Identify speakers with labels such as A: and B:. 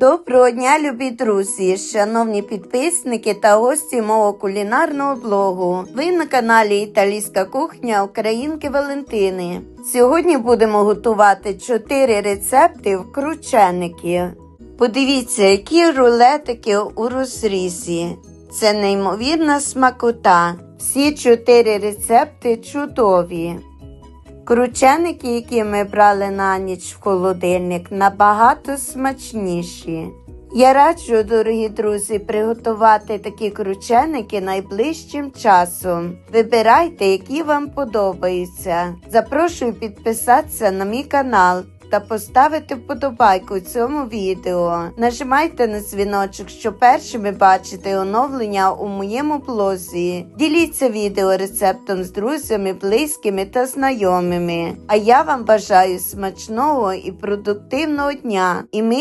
A: Доброго дня, любі друзі, шановні підписники та гості мого кулінарного блогу. Ви на каналі Італійська кухня Українки Валентини. Сьогодні будемо готувати 4 рецепти в. Подивіться, які рулетики у розрізі. Це неймовірна смакота. Всі 4 рецепти чудові. Крученики, які ми брали на ніч в холодильник, набагато смачніші. Я раджу, дорогі друзі, приготувати такі крученики найближчим часом. Вибирайте, які вам подобаються. Запрошую підписатися на мій канал та поставити вподобайку цьому відео. Нажимайте на дзвіночок, щоб першими бачити оновлення у моєму блозі. Діліться відео рецептом з друзями, близькими та знайомими. А я вам бажаю смачного і продуктивного дня і миру